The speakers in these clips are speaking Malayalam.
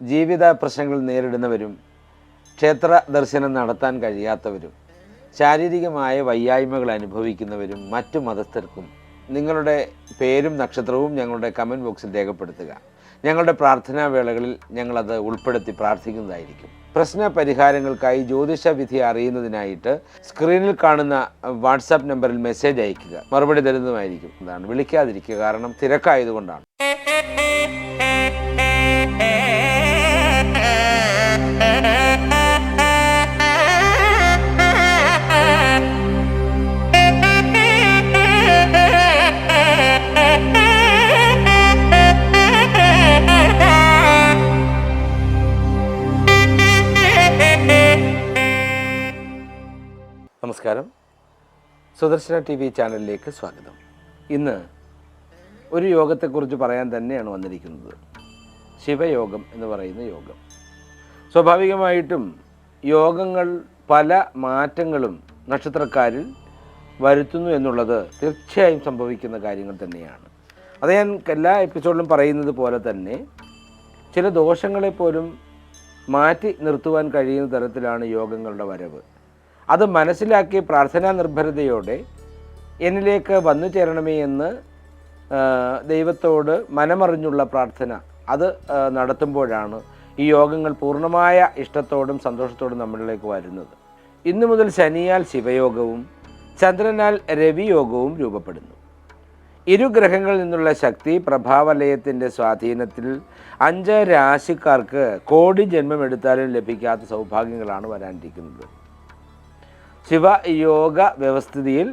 ജീവിത പ്രശ്നങ്ങൾ നേരിടുന്നവരും ക്ഷേത്ര ദർശനം നടത്താൻ കഴിയാത്തവരും ശാരീരികമായ വയ്യായ്മകൾ അനുഭവിക്കുന്നവരും മറ്റു മതസ്ഥർക്കും നിങ്ങളുടെ പേരും നക്ഷത്രവും ഞങ്ങളുടെ കമന്റ് ബോക്സിൽ രേഖപ്പെടുത്തുക. ഞങ്ങളുടെ പ്രാർത്ഥനാ വേളകളിൽ ഞങ്ങളത് ഉൾപ്പെടുത്തി പ്രാർത്ഥിക്കുന്നതായിരിക്കും. പ്രശ്ന പരിഹാരങ്ങൾക്കായി ജ്യോതിഷ വിധി അറിയുന്നതിനായിട്ട് സ്ക്രീനിൽ കാണുന്ന വാട്സാപ്പ് നമ്പറിൽ മെസ്സേജ് അയയ്ക്കുക. മറുപടി തരുന്നതുമായിരിക്കും. എന്താണ് വിളിക്കാതിരിക്കുക കാരണം തിരക്കായതുകൊണ്ടാണ്. നമസ്കാരം. സുദർശന ടി വി ചാനലിലേക്ക് സ്വാഗതം. ഇന്ന് ഒരു യോഗത്തെക്കുറിച്ച് പറയാൻ തന്നെയാണ് വന്നിരിക്കുന്നത്. ശിവയോഗം എന്ന് പറയുന്ന യോഗം. സ്വാഭാവികമായിട്ടും യോഗങ്ങൾ പല മാറ്റങ്ങളും നക്ഷത്രക്കാരിൽ വരുത്തുന്നു എന്നുള്ളത് തീർച്ചയായും സംഭവിക്കുന്ന കാര്യങ്ങൾ തന്നെയാണ്. അത് ഞാൻ എല്ലാ എപ്പിസോഡിലും പറയുന്നത് പോലെ തന്നെ ചില ദോഷങ്ങളെപ്പോലും മാറ്റി നിർത്തുവാൻ കഴിയുന്ന തരത്തിലാണ് യോഗങ്ങളുടെ വരവ്. അത് മനസ്സിലാക്കി പ്രാർത്ഥനാ നിർഭരതയോടെ എന്നിലേക്ക് വന്നു ചേരണമേ എന്ന് ദൈവത്തോട് മനമറിഞ്ഞുള്ള പ്രാർത്ഥന അത് നടത്തുമ്പോഴാണ് ഈ യോഗങ്ങൾ പൂർണമായ ഇഷ്ടത്തോടും സന്തോഷത്തോടും നമ്മളിലേക്ക് വരുന്നത്. ഇന്നു മുതൽ ശനിയാൽ ശിവയോഗവും ചന്ദ്രനാൽ രവിയോഗവും രൂപപ്പെടുന്നു. ഇരു ഗ്രഹങ്ങളിൽ നിന്നുള്ള ശക്തി പ്രഭാവലയത്തിന്റെ സ്വാധീനത്തിൽ അഞ്ച് രാശിക്കാർക്ക് കോടി ജന്മമെടുത്താലും ലഭിക്കാത്ത സൗഭാഗ്യങ്ങളാണ് വരാനിരിക്കുന്നത്. ശിവയോഗ വ്യവസ്ഥിതിയിൽ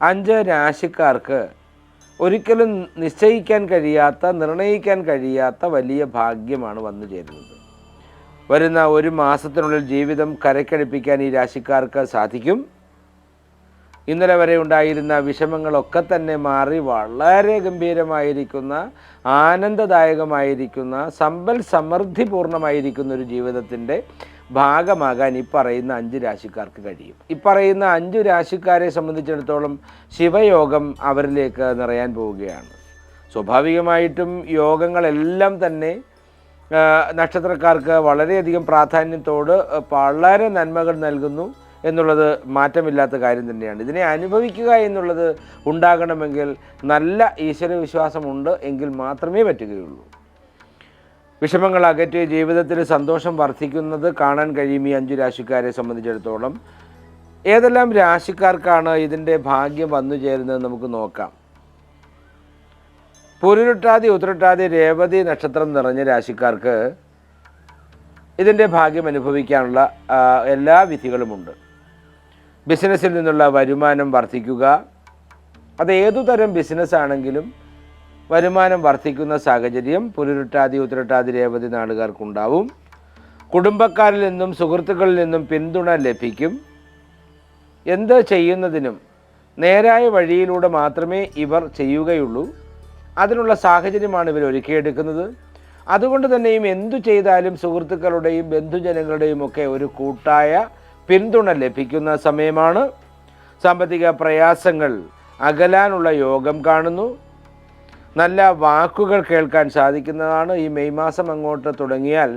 അഞ്ച് രാശിക്കാർക്ക് ഒരിക്കലും നിശ്ചയിക്കാൻ കഴിയാത്ത നിർണയിക്കാൻ കഴിയാത്ത വലിയ ഭാഗ്യമാണ് വന്നു ചേരുന്നത്. വരുന്ന ഒരു മാസത്തിനുള്ളിൽ ജീവിതം കരക്കടിപ്പിക്കാൻ ഈ രാശിക്കാർക്ക് സാധിക്കും. ഇന്നലെ വരെ ഉണ്ടായിരുന്ന വിഷമങ്ങളൊക്കെ തന്നെ മാറി വളരെ ഗംഭീരമായിരിക്കുന്ന ആനന്ദദായകമായിരിക്കുന്ന സമ്പൽ സമൃദ്ധിപൂർണമായിരിക്കുന്ന ഒരു ജീവിതത്തിന്റെ ഭാഗമാകാൻ ഈ പറയുന്ന അഞ്ച് രാശിക്കാർക്ക് കഴിയും. ഈ പറയുന്ന അഞ്ച് രാശിക്കാരെ സംബന്ധിച്ചിടത്തോളം ശിവയോഗം അവരിലേക്ക് നിറയാൻ പോവുകയാണ്. സ്വാഭാവികമായിട്ടും യോഗങ്ങളെല്ലാം തന്നെ നക്ഷത്രക്കാർക്ക് വളരെയധികം പ്രാധാന്യത്തോട് വളരെ നന്മകൾ നൽകുന്നു എന്നുള്ളത് മാറ്റമില്ലാത്ത കാര്യം തന്നെയാണ്. ഇതിനെ അനുഭവിക്കുക എന്നുള്ളത് ഉണ്ടാകണമെങ്കിൽ നല്ല ഈശ്വരവിശ്വാസമുണ്ട് എങ്കിൽ മാത്രമേ പറ്റുകയുള്ളൂ. വിഷമങ്ങൾ അകറ്റി ജീവിതത്തിൽ സന്തോഷം വർദ്ധിക്കുന്നത് കാണാൻ കഴിയും ഈ അഞ്ചു രാശിക്കാരെ സംബന്ധിച്ചിടത്തോളം. ഏതെല്ലാം രാശിക്കാർക്കാണ് ഇതിന്റെ ഭാഗ്യം വന്നു ചേരുന്നത് നമുക്ക് നോക്കാം. പുരുരുട്ടാതി ഉത്രട്ടാതി രേവതി നക്ഷത്രം നിറഞ്ഞ രാശിക്കാർക്ക് ഇതിന്റെ ഭാഗ്യം അനുഭവിക്കാനുള്ള എല്ലാ വിധികളുമുണ്ട്. ബിസിനസ്സിൽ നിന്നുള്ള വരുമാനം വർദ്ധിക്കുക. അത് ഏതു തരം ബിസിനസ് ആണെങ്കിലും വരുമാനം വർദ്ധിക്കുന്ന സാഹചര്യം പുരുരുട്ടാതി ഉത്തരട്ടാതി രേവതി നാടുകാർക്കുണ്ടാവും കുടുംബക്കാരിൽ നിന്നും സുഹൃത്തുക്കളിൽ നിന്നും പിന്തുണ ലഭിക്കും. എന്ത് ചെയ്യുന്നതിനും നേരായ വഴിയിലൂടെ മാത്രമേ ഇവർ ചെയ്യുകയുള്ളൂ. അതിനുള്ള സാഹചര്യമാണ് ഇവർ ഒരുക്കിയെടുക്കുന്നത്. അതുകൊണ്ട് തന്നെയും എന്തു ചെയ്താലും സുഹൃത്തുക്കളുടെയും ബന്ധുജനങ്ങളുടെയും ഒക്കെ ഒരു കൂട്ടായ പിന്തുണ ലഭിക്കുന്ന സമയമാണ്. സാമ്പത്തിക പ്രയാസങ്ങൾ അകലാനുള്ള യോഗം കാണുന്നു. നല്ല വാക്കുകൾ കേൾക്കാൻ സാധിക്കുന്നതാണ് ഈ മെയ് മാസം അങ്ങോട്ട് തുടങ്ങിയാൽ.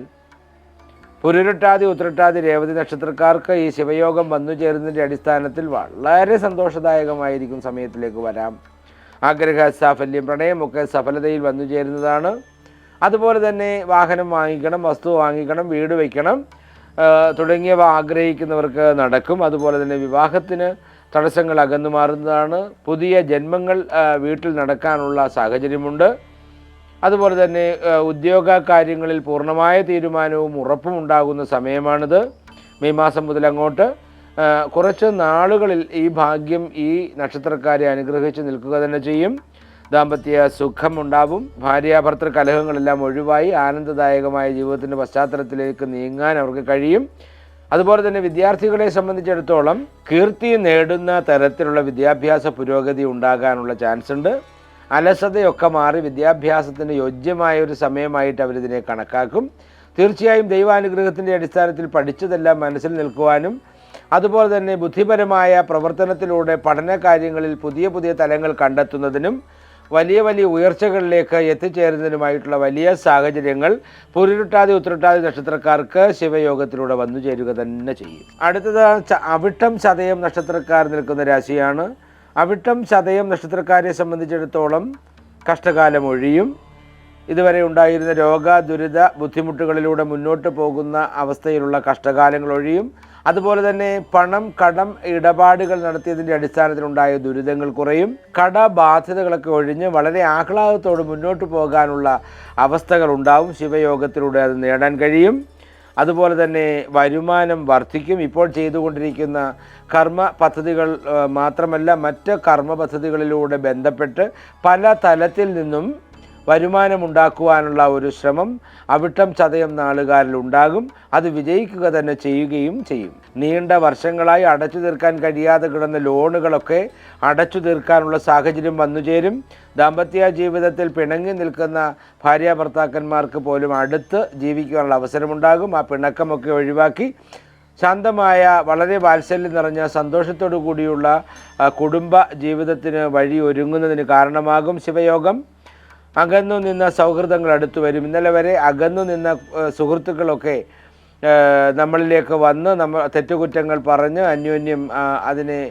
പുരുരുട്ടാതി ഉത്രട്ടാതി രേവതി നക്ഷത്രക്കാർക്ക് ഈ ശിവയോഗം വന്നു ചേരുന്നതിന്റെ അടിസ്ഥാനത്തിൽ വളരെ സന്തോഷദായകമായിരിക്കും സമയത്തിലേക്ക് വരാം. ആഗ്രഹ സാഫല്യം പ്രണയമൊക്കെ സഫലതയിൽ വന്നു ചേരുന്നതാണ്. അതുപോലെ തന്നെ വാഹനം വാങ്ങിക്കണം വസ്തു വാങ്ങിക്കണം വീട് വയ്ക്കണം തുടങ്ങിയവ ആഗ്രഹിക്കുന്നവർക്ക് നടക്കും. അതുപോലെ തന്നെ വിവാഹത്തിന് തടസ്സങ്ങൾ അകന്നു മാറുന്നതാണ്. പുതിയ ജന്മങ്ങൾ വീട്ടിൽ നടക്കാനുള്ള സാഹചര്യമുണ്ട്. അതുപോലെ തന്നെ ഉദ്യോഗ കാര്യങ്ങളിൽ പൂർണമായ തീരുമാനവും ഉറപ്പും ഉണ്ടാകുന്ന സമയമാണിത്. മെയ് മാസം മുതൽ അങ്ങോട്ട് കുറച്ച് നാളുകളിൽ ഈ ഭാഗ്യം ഈ നക്ഷത്രക്കാരെ അനുഗ്രഹിച്ച് നിൽക്കുക തന്നെ ചെയ്യും. ദാമ്പത്യ സുഖം സുഖമുണ്ടാവും ഭാര്യാഭർത്തൃ കലഹങ്ങളെല്ലാം ഒഴിവായി ആനന്ദദായകമായ ജീവിതത്തിന്റെ പശ്ചാത്തലത്തിലേക്ക് നീങ്ങാൻ അവർക്ക് കഴിയും. അതുപോലെ തന്നെ വിദ്യാർത്ഥികളെ സംബന്ധിച്ചിടത്തോളം കീർത്തി നേടുന്ന തരത്തിലുള്ള വിദ്യാഭ്യാസ പുരോഗതി ഉണ്ടാകാനുള്ള ചാൻസ് ഉണ്ട്. അലസതയൊക്കെ മാറി വിദ്യാഭ്യാസത്തിന് യോജ്യമായ ഒരു സമയമായിട്ട് അവരിതിനെ കണക്കാക്കും. തീർച്ചയായും ദൈവാനുഗ്രഹത്തിന്റെ അടിസ്ഥാനത്തിൽ പഠിച്ചതെല്ലാം മനസ്സിൽ നിൽക്കുവാനും അതുപോലെ തന്നെ ബുദ്ധിപരമായ പ്രവർത്തനത്തിലൂടെ പഠന കാര്യങ്ങളിൽ പുതിയ പുതിയ തലങ്ങൾ കണ്ടെത്തുന്നതിനും വലിയ വലിയ ഉയർച്ചകളിലേക്ക് എത്തിച്ചേരുന്നതിനുമായിട്ടുള്ള വലിയ സാഹചര്യങ്ങൾ പുരുരുട്ടാതി ഉത്തരട്ടാതി നക്ഷത്രക്കാർക്ക് ശിവയോഗത്തിലൂടെ വന്നു ചേരുക തന്നെ ചെയ്യും. അടുത്തത് അവിട്ടം ചതയം നക്ഷത്രക്കാർ നിൽക്കുന്ന രാശിയാണ്. അവിട്ടം ചതയം നക്ഷത്രക്കാരെ സംബന്ധിച്ചിടത്തോളം കഷ്ടകാലം ഒഴിയും. ഇതുവരെ ഉണ്ടായിരുന്ന രോഗ ദുരിത ബുദ്ധിമുട്ടുകളിലൂടെ മുന്നോട്ട് പോകുന്ന അവസ്ഥയിലുള്ള കഷ്ടകാലങ്ങൾ ഒഴിയും. അതുപോലെ തന്നെ പണം കടം ഇടപാടുകൾ നടത്തിയതിന്റെ അടിസ്ഥാനത്തിലുണ്ടായ ദുരിതങ്ങൾ കുറയും. കടബാധ്യതകളൊക്കെ ഒഴിഞ്ഞ് വളരെ ആഹ്ലാദത്തോട് മുന്നോട്ട് പോകാനുള്ള അവസ്ഥകൾ ഉണ്ടാവും. ശിവയോഗത്തിലൂടെ അത് നേടാൻ കഴിയും. അതുപോലെ തന്നെ വരുമാനം വർദ്ധിക്കും. ഇപ്പോൾ ചെയ്തുകൊണ്ടിരിക്കുന്ന കർമ്മ പദ്ധതികൾ മാത്രമല്ല മറ്റ് കർമ്മ പദ്ധതികളിലൂടെ ബന്ധപ്പെട്ട് പല തലത്തിൽ നിന്നും വരുമാനമുണ്ടാക്കുവാനുള്ള ഒരു ശ്രമം അവിട്ടം ചതയം നാളുകാരിൽ ഉണ്ടാകും. അത് വിജയിക്കുക തന്നെ ചെയ്യുകയും ചെയ്യും. നീണ്ട വർഷങ്ങളായി അടച്ചു തീർക്കാൻ കഴിയാതെ കിടന്ന ലോണുകളൊക്കെ അടച്ചു തീർക്കാനുള്ള സാഹചര്യം വന്നുചേരും ദാമ്പത്യ ജീവിതത്തിൽ പിണങ്ങി നിൽക്കുന്ന ഭാര്യ ഭർത്താക്കന്മാർക്ക് പോലും അടുത്ത് ജീവിക്കാനുള്ള അവസരമുണ്ടാകും. ആ പിണക്കമൊക്കെ ഒഴിവാക്കി ശാന്തമായ വളരെ വാത്സല്യം നിറഞ്ഞ സന്തോഷത്തോടു കൂടിയുള്ള കുടുംബ ജീവിതത്തിന് വഴി ഒരുങ്ങുന്നതിന് കാരണമാകും ശിവയോഗം. അകന്നു നിന്ന സൗഹൃദങ്ങൾ അടുത്തു വരും. ഇന്നലെ വരെ അകന്നു നിന്ന സുഹൃത്തുക്കളൊക്കെ നമ്മളിലേക്ക് വന്ന് നമ്മൾ തെറ്റുകുറ്റങ്ങൾ പറഞ്ഞ് അന്യോന്യം അതിനെ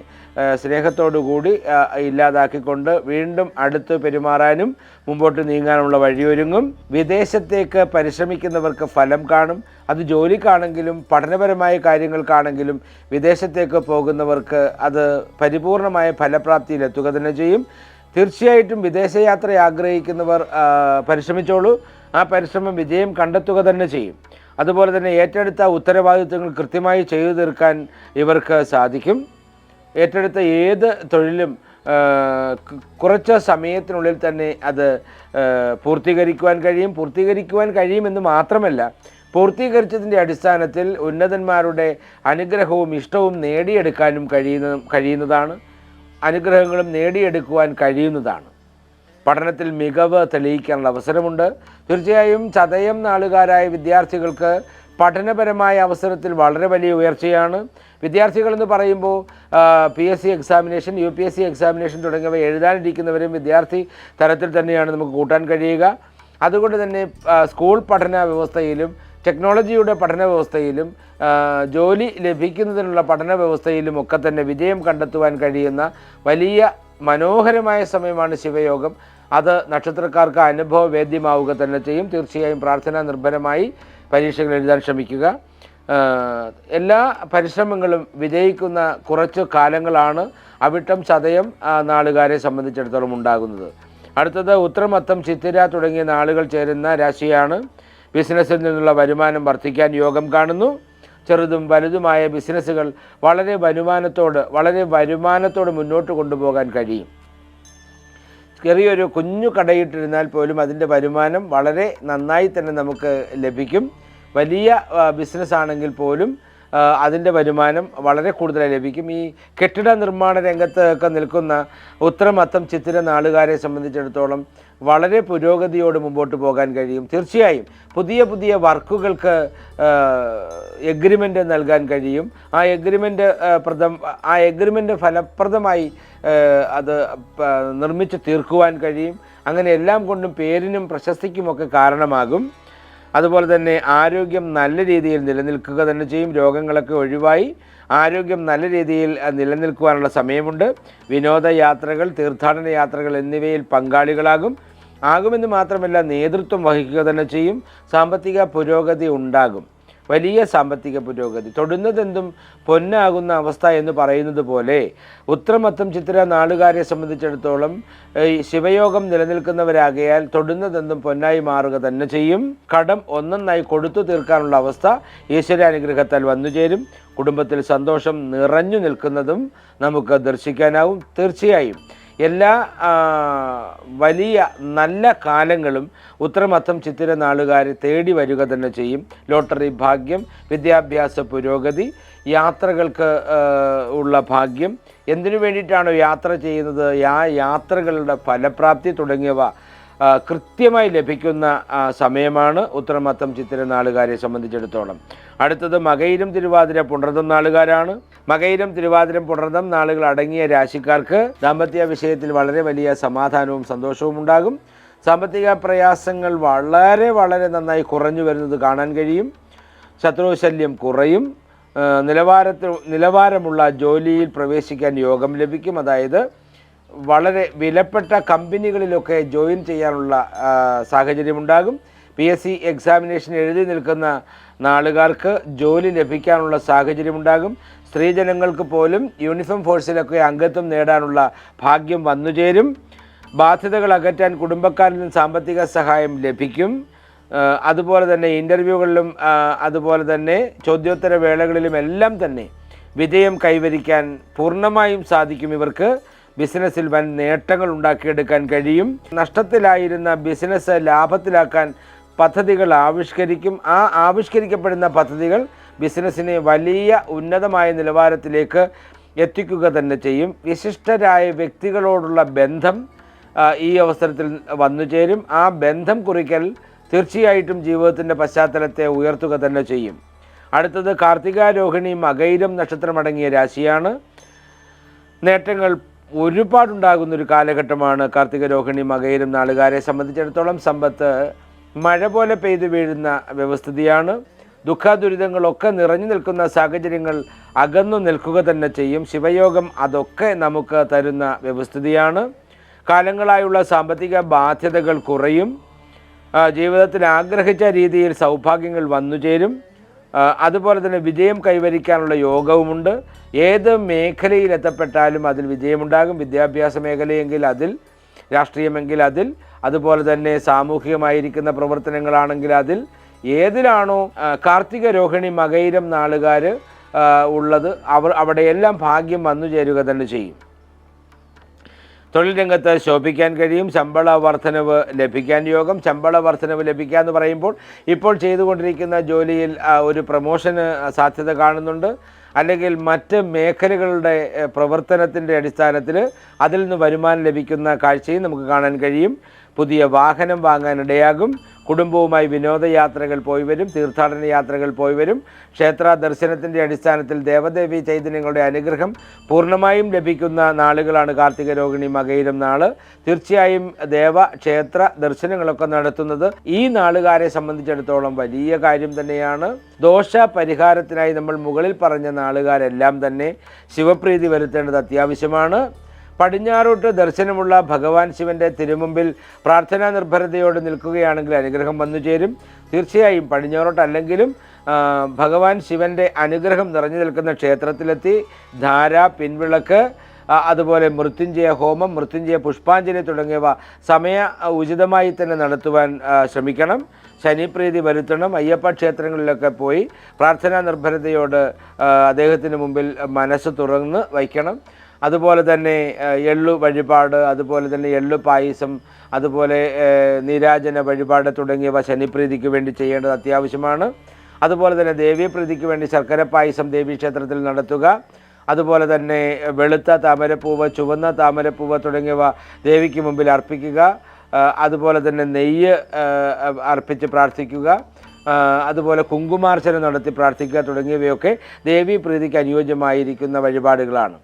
ഏഹ്, സ്നേഹത്തോടു കൂടി ആ, ഇല്ലാതാക്കിക്കൊണ്ട് വീണ്ടും അടുത്ത് പെരുമാറാനും മുമ്പോട്ട് നീങ്ങാനുള്ള വഴിയൊരുങ്ങും. വിദേശത്തേക്ക് പരിശ്രമിക്കുന്നവർക്ക് ഫലം കാണും. അത് ജോലിക്കാണെങ്കിലും പഠനപരമായ കാര്യങ്ങൾക്കാണെങ്കിലും വിദേശത്തേക്ക് പോകുന്നവർക്ക് അത് പരിപൂർണമായ ഫലപ്രാപ്തിയിലെത്തുക തന്നെ ചെയ്യും. തീർച്ചയായിട്ടും വിദേശയാത്ര ആഗ്രഹിക്കുന്നവർ പരിശ്രമിച്ചോളൂ. ആ പരിശ്രമം വിജയം കണ്ടെത്തുക തന്നെ ചെയ്യും. അതുപോലെ തന്നെ ഏറ്റെടുത്ത ഉത്തരവാദിത്വങ്ങൾ കൃത്യമായി ചെയ്തു തീർക്കാൻ ഇവർക്ക് സാധിക്കും. ഏറ്റെടുത്ത ഏത് തൊഴിലും കുറച്ച് സമയത്തിനുള്ളിൽ തന്നെ അത് പൂർത്തീകരിക്കുവാൻ കഴിയും. പൂർത്തീകരിക്കുവാൻ കഴിയുമെന്ന് മാത്രമല്ല പൂർത്തീകരിച്ചതിന്റെ അടിസ്ഥാനത്തിൽ ഉന്നതന്മാരുടെ അനുഗ്രഹവും ഇഷ്ടവും നേടിയെടുക്കാനും കഴിയുന്ന കഴിയുന്നതാണ്. അനുഗ്രഹങ്ങളും നേടിയെടുക്കുവാൻ കഴിയുന്നതാണ്. പഠനത്തിൽ മികവ് തെളിയിക്കാനുള്ള അവസരമുണ്ട്. തീർച്ചയായും ചതയം നാളുകാരായ വിദ്യാർത്ഥികൾക്ക് പഠനപരമായ അവസരത്തിൽ വളരെ വലിയ ഉയർച്ചയാണ്. വിദ്യാർത്ഥികൾ എന്ന് പറയുമ്പോൾ P S C examination U P S C examination തുടങ്ങിയവ എഴുതാനിരിക്കുന്നവരും വിദ്യാർത്ഥി തരത്തിൽ തന്നെയാണ് നമുക്ക് കൂട്ടാൻ കഴിയുക. അതുകൊണ്ട് തന്നെ സ്കൂൾ പഠന വ്യവസ്ഥയിലും ടെക്നോളജിയുടെ പഠന വ്യവസ്ഥയിലും ജോലി ലഭിക്കുന്നതിനുള്ള പഠന വ്യവസ്ഥയിലും ഒക്കെ തന്നെ വിജയം കണ്ടെത്തുവാൻ കഴിയുന്ന വലിയ മനോഹരമായ സമയമാണ് ശിവയോഗം. അത് നക്ഷത്രക്കാർക്ക് അനുഭവവേദ്യമാവുക തന്നെ ചെയ്യും. തീർച്ചയായും പ്രാർത്ഥനാ നിർഭരമായി പരീക്ഷകൾ എഴുതാൻ ശ്രമിക്കുക. എല്ലാ പരിശ്രമങ്ങളും വിജയിക്കുന്ന കുറച്ച് കാലങ്ങളാണ് അവിട്ടം ചതയം നാളുകാരെ സംബന്ധിച്ചിടത്തോളം ഉണ്ടാകുന്നത്. അടുത്തത് ഉത്രമത്തം ചിത്തിര തുടങ്ങിയ നാളുകൾ ചേരുന്ന രാശിയാണ്. ബിസിനസ്സിൽ നിന്നുള്ള വരുമാനം വർദ്ധിക്കാൻ യോഗം കാണുന്നു. ചെറുതും വലുതുമായ ബിസിനസ്സുകൾ വളരെ വരുമാനത്തോട് വളരെ വരുമാനത്തോട് മുന്നോട്ട് കൊണ്ടുപോകാൻ കഴിയും. ചെറിയൊരു കുഞ്ഞു കടയിട്ടിരുന്നാൽ പോലും അതിന്റെ വരുമാനം വളരെ നന്നായി തന്നെ നമുക്ക് ലഭിക്കും. വലിയ ബിസിനസ് ആണെങ്കിൽ പോലും അതിന്റെ വരുമാനം വളരെ കൂടുതലായി ലഭിക്കും. ഈ കെട്ടിട നിർമ്മാണ രംഗത്ത് ഒക്കെ നിൽക്കുന്ന ഉത്തരമത്തം ചിത്തിര നാളുകാരെ സംബന്ധിച്ചിടത്തോളം വളരെ പുരോഗതിയോട് മുമ്പോട്ട് പോകാൻ കഴിയും. തീർച്ചയായും പുതിയ പുതിയ വർക്കുകൾക്ക് എഗ്രിമെന്റ് നൽകാൻ കഴിയും. ആ എഗ്രിമെന്റ് പ്രദം ആ എഗ്രിമെന്റ് ഫലപ്രദമായി അത് നിർമ്മിച്ച് തീർക്കുവാൻ കഴിയും. അങ്ങനെ എല്ലാം കൊണ്ടും പേരിനും പ്രശസ്തിക്കുമൊക്കെ കാരണമാകും. അതുപോലെ തന്നെ ആരോഗ്യം നല്ല രീതിയിൽ നിലനിൽക്കുക തന്നെ ചെയ്യും. രോഗങ്ങളൊക്കെ ഒഴിവായി ആരോഗ്യം നല്ല രീതിയിൽ നിലനിൽക്കുവാനുള്ള സമയമുണ്ട്. വിനോദയാത്രകൾ തീർത്ഥാടന യാത്രകൾ എന്നിവയിൽ പങ്കാളികളാകും. ആകുമെന്ന് മാത്രമല്ല നേതൃത്വം വഹിക്കുക തന്നെ ചെയ്യും. സാമ്പത്തിക പുരോഗതി ഉണ്ടാകും. വലിയ സാമ്പത്തിക പുരോഗതി. തൊടുന്നതെന്തും പൊന്നാകുന്ന അവസ്ഥ എന്ന് പറയുന്നത് പോലെ ഉത്രമത്തം ചിത്ര നാളുകാരെ സംബന്ധിച്ചിടത്തോളം ശിവയോഗം നിലനിൽക്കുന്നവരാകയാൽ തൊടുന്നതെന്തും പൊന്നായി മാറുക തന്നെ ചെയ്യും. കടം ഒന്നൊന്നായി കൊടുത്തു തീർക്കാനുള്ള അവസ്ഥ ഈശ്വരാനുഗ്രഹത്താൽ വന്നുചേരും കുടുംബത്തിൽ സന്തോഷം നിറഞ്ഞു നിൽക്കുന്നതും നമുക്ക് ദർശിക്കാനാവും. തീർച്ചയായും എല്ലാ വലിയ നല്ല കാലങ്ങളും ഉത്തരമത്തം ചിത്തിര നാളുകാരെ തേടി വരിക തന്നെ ചെയ്യും. ലോട്ടറി ഭാഗ്യം വിദ്യാഭ്യാസ പുരോഗതി യാത്രകൾക്ക് ഉള്ള ഭാഗ്യം. എന്തിനു വേണ്ടിയിട്ടാണോ യാത്ര ചെയ്യുന്നത്? ആ യാത്രകളുടെ ഫലപ്രാപ്തി തുടങ്ങിയവ കൃത്യമായി ലഭിക്കുന്ന സമയമാണ് ഉത്തരമത്തം ചിത്തിര നാളുകാരെ സംബന്ധിച്ചിടത്തോളം. അടുത്തത് മകയിലും തിരുവാതിര പുണർതം നാളുകാരാണ്. മകയിലും തിരുവാതിരം പുണർതം നാളുകൾ അടങ്ങിയ രാശിക്കാർക്ക് ദാമ്പത്യ വിഷയത്തിൽ വളരെ വലിയ സമാധാനവും സന്തോഷവും ഉണ്ടാകും. സാമ്പത്തിക പ്രയാസങ്ങൾ വളരെ വളരെ നന്നായി കുറഞ്ഞു വരുന്നത് കാണാൻ കഴിയും. ശത്രുശല്യം കുറയും. നിലവാരത്തിൽ നിലവാരമുള്ള ജോലിയിൽ പ്രവേശിക്കാൻ യോഗം ലഭിക്കും. അതായത് വളരെ വിലപ്പെട്ട കമ്പനികളിലൊക്കെ ജോയിൻ ചെയ്യാനുള്ള സാഹചര്യമുണ്ടാകും. പി എസ് സി എക്സാമിനേഷൻ എഴുതി നിൽക്കുന്ന നാളുകാർക്ക് ജോലി ലഭിക്കാനുള്ള സാഹചര്യമുണ്ടാകും. സ്ത്രീജനങ്ങൾക്ക് പോലും യൂണിഫോം ഫോഴ്സിലൊക്കെ അംഗത്വം നേടാനുള്ള ഭാഗ്യം വന്നുചേരും. ബാധ്യതകൾ അകറ്റാൻ കുടുംബക്കാരിൽ നിന്ന് സാമ്പത്തിക സഹായം ലഭിക്കും. അതുപോലെ തന്നെ ഇന്റർവ്യൂകളിലും അതുപോലെ തന്നെ ചോദ്യോത്തര വേളകളിലും എല്ലാം തന്നെ വിജയം കൈവരിക്കാൻ പൂർണമായും സാധിക്കും ഇവർക്ക്. ബിസിനസ്സിൽ വൻ നേട്ടങ്ങൾ ഉണ്ടാക്കിയെടുക്കാൻ കഴിയും. നഷ്ടത്തിലായിരുന്ന ബിസിനസ് ലാഭത്തിലാക്കാൻ പദ്ധതികൾ ആവിഷ്കരിക്കും. ആ ആവിഷ്കരിക്കപ്പെടുന്ന പദ്ധതികൾ ബിസിനസ്സിനെ വലിയ ഉന്നതമായ നിലവാരത്തിലേക്ക് എത്തിക്കുക തന്നെ ചെയ്യും. വിശിഷ്ടരായ വ്യക്തികളോടുള്ള ബന്ധം ഈ അവസരത്തിൽ വന്നു ചേരും. ആ ബന്ധം കുറിക്കൽ തീർച്ചയായിട്ടും ജീവിതത്തിന്റെ പശ്ചാത്തലത്തെ ഉയർത്തുക തന്നെ ചെയ്യും. അടുത്തത് കാർത്തികാരോഹിണി മകൈരം നക്ഷത്രമടങ്ങിയ രാശിയാണ്. നേട്ടങ്ങൾ ഒരുപാടുണ്ടാകുന്ന ഒരു കാലഘട്ടമാണ് കാർത്തിക രോഹിണി മകയിലും നാളുകാരെ സംബന്ധിച്ചിടത്തോളം സമ്പത്ത് മഴ പോലെ പെയ്തു വീഴുന്ന വ്യവസ്ഥിതിയാണ്. ദുഃഖദുരിതങ്ങളൊക്കെ നിറഞ്ഞു നിൽക്കുന്ന സാഹചര്യങ്ങൾ അകന്നു നിൽക്കുക തന്നെ ചെയ്യും. ശിവയോഗം അതൊക്കെ നമുക്ക് തരുന്ന വ്യവസ്ഥിതിയാണ്. കാലങ്ങളായുള്ള സാമ്പത്തിക ബാധ്യതകൾ കുറയും. ജീവിതത്തിൽ ആഗ്രഹിച്ച രീതിയിൽ സൗഭാഗ്യങ്ങൾ വന്നു ചേരും അതുപോലെ തന്നെ വിജയം കൈവരിക്കാനുള്ള യോഗവുമുണ്ട്. ഏത് മേഖലയിൽ എത്തപ്പെട്ടാലും അതിൽ വിജയമുണ്ടാകും. വിദ്യാഭ്യാസ മേഖലയെങ്കിൽ അതിൽ രാഷ്ട്രീയമെങ്കിൽ അതിൽ അതുപോലെ തന്നെ സാമൂഹികമായിരിക്കുന്ന പ്രവർത്തനങ്ങളാണെങ്കിൽ അതിൽ. ഏതിലാണോ കാർത്തിക രോഹിണി മകയിരം നാളുകാർ ഉള്ളത് അവർ അവിടെയെല്ലാം ഭാഗ്യം വന്നു ചേരുക തന്നെ ചെയ്യും. തൊഴിൽ രംഗത്ത് ശോഭിക്കാൻ കഴിയും ശമ്പള വർധനവ് ലഭിക്കാൻ യോഗം ശമ്പള വർധനവ് ലഭിക്കുക എന്ന് പറയുമ്പോൾ ഇപ്പോൾ ചെയ്തുകൊണ്ടിരിക്കുന്ന ജോലിയിൽ ഒരു പ്രമോഷന് സാധ്യത കാണുന്നുണ്ട്. അല്ലെങ്കിൽ മറ്റ് മേഖലകളുടെ പ്രവർത്തനത്തിന്റെ അടിസ്ഥാനത്തിൽ അതിൽ നിന്ന് വരുമാനം ലഭിക്കുന്ന കാഴ്ചയും നമുക്ക് കാണാൻ കഴിയും. പുതിയ വാഹനം വാങ്ങാനിടയാകും. കുടുംബവുമായി വിനോദയാത്രകൾ പോയി വരും തീർത്ഥാടന യാത്രകൾ പോയി വരും. ക്ഷേത്ര ദർശനത്തിന്റെ അടിസ്ഥാനത്തിൽ ദേവദേവി ചൈതന്യങ്ങളുടെ അനുഗ്രഹം പൂർണമായും ലഭിക്കുന്ന നാളുകളാണ് കാർത്തിക രോഹിണി മകയിരം നാൾ. തീർച്ചയായും ദേവ ക്ഷേത്ര ദർശനങ്ങളൊക്കെ നടത്തുന്നത് ഈ നാളുകാരെ സംബന്ധിച്ചിടത്തോളം വലിയ കാര്യം തന്നെയാണ്. ദോഷ പരിഹാരത്തിനായി നമ്മൾ മുകളിൽ പറഞ്ഞ നാളുകാരെല്ലാം തന്നെ ശിവപ്രീതി വരുത്തേണ്ടത് അത്യാവശ്യമാണ്. പടിഞ്ഞാറോട്ട് ദർശനമുള്ള ഭഗവാൻ ശിവന്റെ തിരുമുമ്പിൽ പ്രാർത്ഥനാ നിർഭരതയോട് നിൽക്കുകയാണെങ്കിൽ അനുഗ്രഹം വന്നു ചേരും. തീർച്ചയായും പടിഞ്ഞാറോട്ടല്ലെങ്കിലും ഭഗവാൻ ശിവന്റെ അനുഗ്രഹം നിറഞ്ഞു നിൽക്കുന്ന ക്ഷേത്രത്തിലെത്തി ധാര പിൻവിളക്ക് അതുപോലെ മൃത്യുഞ്ജയ ഹോമം മൃത്യുഞ്ജയ പുഷ്പാഞ്ജലി തുടങ്ങിയവ സമയ ഉചിതമായി തന്നെ നടത്തുവാൻ ശ്രമിക്കണം. ശനിപ്രീതി വരുത്തണം. അയ്യപ്പ ക്ഷേത്രങ്ങളിലൊക്കെ പോയി പ്രാർത്ഥനാ നിർഭരതയോട് അദ്ദേഹത്തിന് മുമ്പിൽ മനസ്സ് തുറന്ന് വയ്ക്കണം. അതുപോലെ തന്നെ എള്ളു വഴിപാട് അതുപോലെ തന്നെ എള്ളു പായസം അതുപോലെ നീരാജന വഴിപാട് തുടങ്ങിയവ ശനിപ്രീതിക്ക് വേണ്ടി ചെയ്യേണ്ടത് അത്യാവശ്യമാണ്. അതുപോലെ തന്നെ ദേവീപ്രീതിക്ക് വേണ്ടി ശർക്കര പായസം ദേവീക്ഷേത്രത്തിൽ നടത്തുക. അതുപോലെ തന്നെ വെളുത്ത താമരപ്പൂവ് ചുവന്ന താമരപ്പൂവ് തുടങ്ങിയവ ദേവിക്ക് മുമ്പിൽ അർപ്പിക്കുക. അതുപോലെ തന്നെ നെയ്യ് അർപ്പിച്ച് പ്രാർത്ഥിക്കുക. അതുപോലെ കുങ്കുമാർച്ചന നടത്തി പ്രാർത്ഥിക്കുക തുടങ്ങിയവയൊക്കെ ദേവീപ്രീതിക്ക് അനുയോജ്യമായിരിക്കുന്ന വഴിപാടുകളാണ്.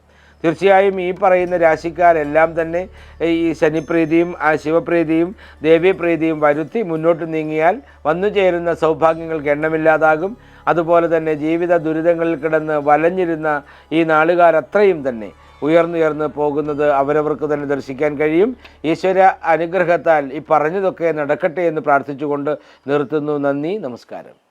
തീർച്ചയായും ഈ പറയുന്ന രാശിക്കാരെല്ലാം തന്നെ ഈ ശനിപ്രീതിയും ശിവപ്രീതിയും ദേവീപ്രീതിയും വരുത്തി മുന്നോട്ട് നീങ്ങിയാൽ വന്നു ചേരുന്ന സൗഭാഗ്യങ്ങൾക്ക് എണ്ണമില്ലാതാകും. അതുപോലെ തന്നെ ജീവിത ദുരിതങ്ങളിൽ കിടന്ന് വലഞ്ഞിരുന്ന ഈ നാളുകാരത്രയും തന്നെ ഉയർന്നുയർന്ന് പോകുന്നത് അവരവർക്ക് തന്നെ ദർശിക്കാൻ കഴിയും. ഈശ്വര അനുഗ്രഹത്താൽ ഈ പറഞ്ഞതൊക്കെ നടക്കട്ടെ എന്ന് പ്രാർത്ഥിച്ചുകൊണ്ട് നിർത്തുന്നു. നന്ദി നമസ്കാരം.